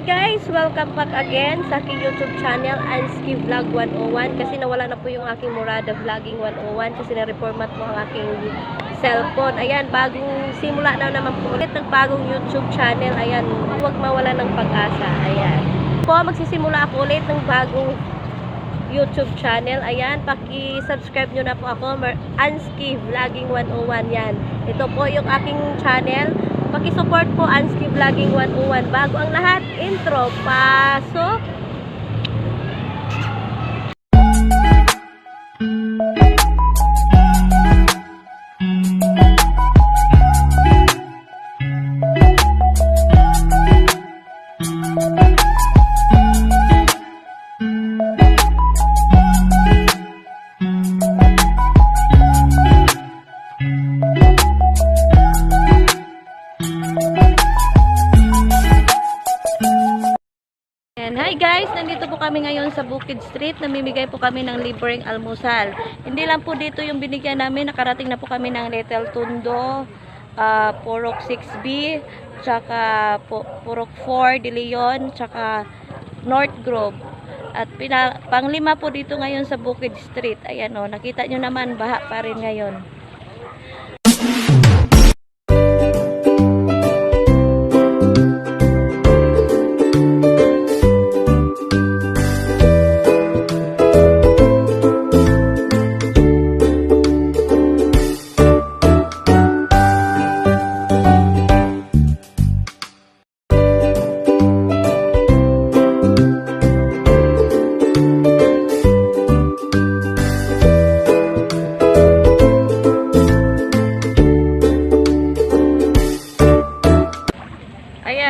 Guys! Welcome back again sa aking YouTube channel, Anski Vlog 101 kasi nawala na po yung aking Murada Vlogging 101 kasi na-reformat po ang aking cellphone. Ayan, bagong simula na naman po ulit ng bagong YouTube channel. Ayan, huwag mawala ng pag-asa. Ayan. Po, magsisimula ako ulit ng bagong YouTube channel. Ayan, paki-subscribe nyo na po ako. Anski Vlogging 101 yan. Ito po yung aking channel. Paki-support po Anski Vlogging 101. Bago ang lahat, intro. Pasok! And hi guys, nandito po kami ngayon sa Bukid Street. Namimigay po kami ng libreng almusal. Hindi lang po dito yung binigyan namin. Nakarating na po kami ng Little Tundo, ah, Purok 6B, tsaka Purok 4, De Leon, tsaka North Grove. At pina, panglima po dito ngayon sa Bukid Street. Ayan o, nakita nyo naman, baha pa rin ngayon.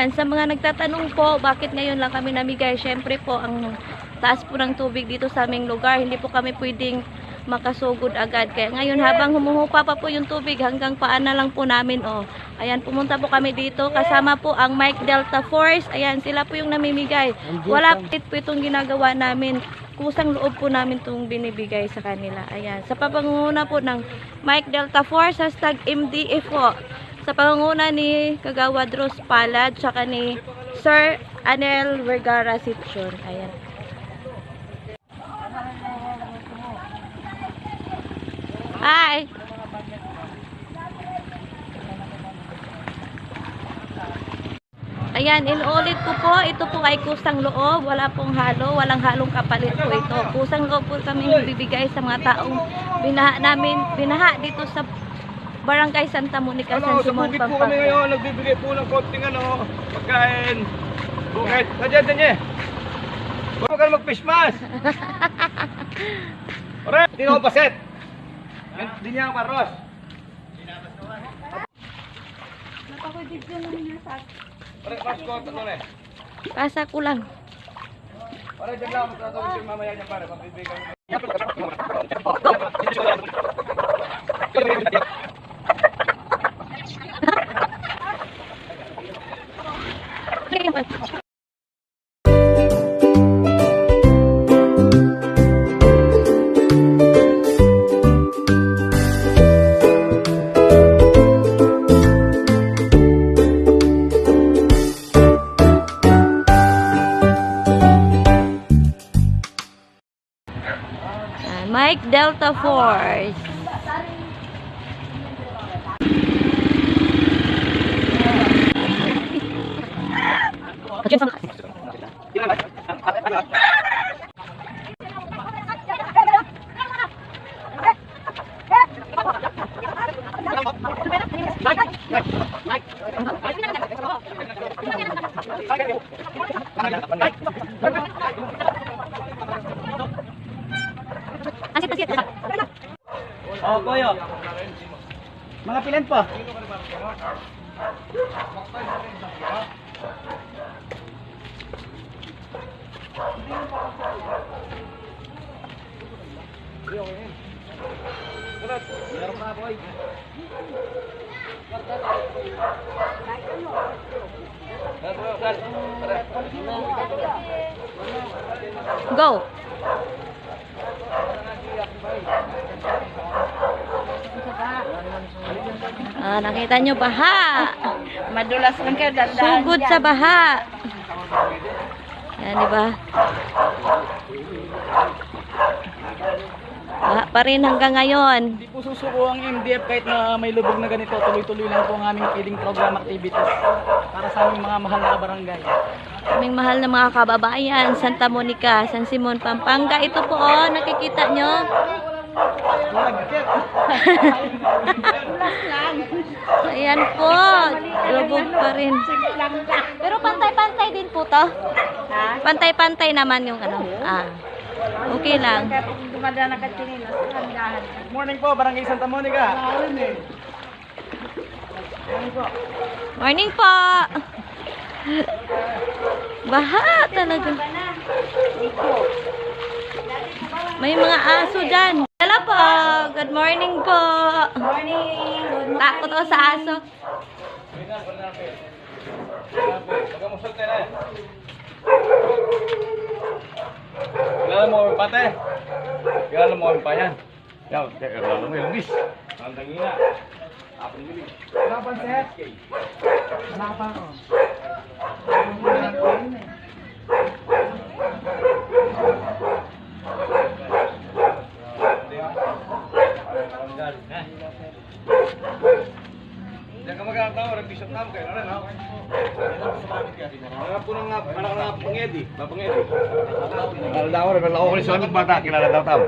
Ayan, sa mga nagtatanong po, bakit ngayon lang kami namigay? Siyempre po, ang taas po ng tubig dito sa aming lugar, hindi po kami pwedeng makasugod agad. Kaya ngayon, habang humuhupa pa po yung tubig, hanggang paan na lang po namin, oh. Ayan, pumunta po kami dito, kasama po ang Mike Delta Force. Ayan, sila po yung namimigay. Wala po itong ginagawa namin. Kusang loob po namin itong binibigay sa kanila. Ayan, sa papangunguna po ng Mike Delta Force, hashtag MDF po sa pangunguna ni Kagawad Rose Palad tsaka ni Sir Anel Vergara Sitson. Ayan. Hi! Ayan, inuulit ko po, ito po ay kusang loob, wala pong halo, walang halong kapalit po ito. Kusang loob po kami bibigay sa mga taong binaha namin, binaha dito sa Barangay Santa Monica, Ano, San sa Simon, bukid po kami Pampanga. ngayon, nagbibigay po ng konting ano, pagkain. Bukid. Nandiyan din niya. Huwag ka mag-fish mask. Ore, ako paset. Hindi niya ako paros. Ore, pasko, tatlo eh. Pasa ko lang. Ore, dyan lang, magtatawag si mamaya niya pare, magbibigay kami. Delta Force. Oh, Goyo. Mga pilan po? Go. Ah, nakita nyo baha. Madulas lang kayo, dandaan Sugod sa baha. Yan, di ba? Baha pa rin hanggang ngayon. Hindi po susuko ang MDF kahit na may lubog na ganito. Tuloy-tuloy lang po ang aming feeding program activities para sa aming mga mahal na barangay. Aming mahal na mga kababayan, Santa Monica, San Simon, Pampanga. Ito po, oh, nakikita nyo. Ayan po, lubog pa rin. Pero pantay-pantay din po to. Pantay-pantay naman yung ano. Ah, okay lang. Good morning po, Barangay Santa Monica. Morning po! Baha talaga. May mga aso dyan. Hello po! Good morning po! Morning! Takot ako sa aso. Eh. Kilala mo kami pate? Kilala mo kami pa yan? Yan, kilala mo yung bis. Ang tangina. Apong bilig. Laban, sir. Laban ko. Diyan ka magkakatawa, nag-bishop na kayo na rin, ha? Mga po ng anak ng pangedi, papangedi. Kilala daw nagkala ko sa aming bata, kilala daw tao.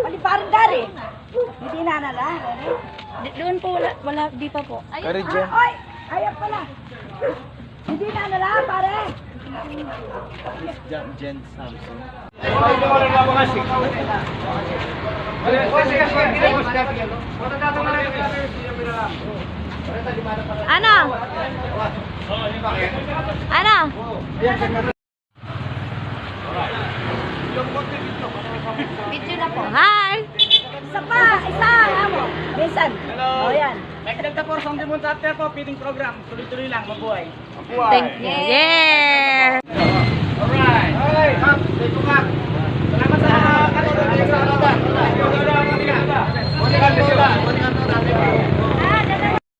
Paliparin dari. Hindi na nala. Di- Doon po wala, wala, di pa po. Ayun, Ah, oy, ayaw pala. Hindi na nala, pare. Jen Samson. Sik. Sige, sige, sige. Ano? Ano? Video na po. Hi! Isa pa, isa. Amo. Bisan. Hello. O yan. May kadagdag po sa Demon Chapter po, feeding program. Tuloy-tuloy lang, mabuhay. Thank you. Yeah! Alright. Alright. Ma'am, take ko ka. Salamat sa katulong niyo sa alaban. Monica, Monica. Monica, Monica. Monica, Monica.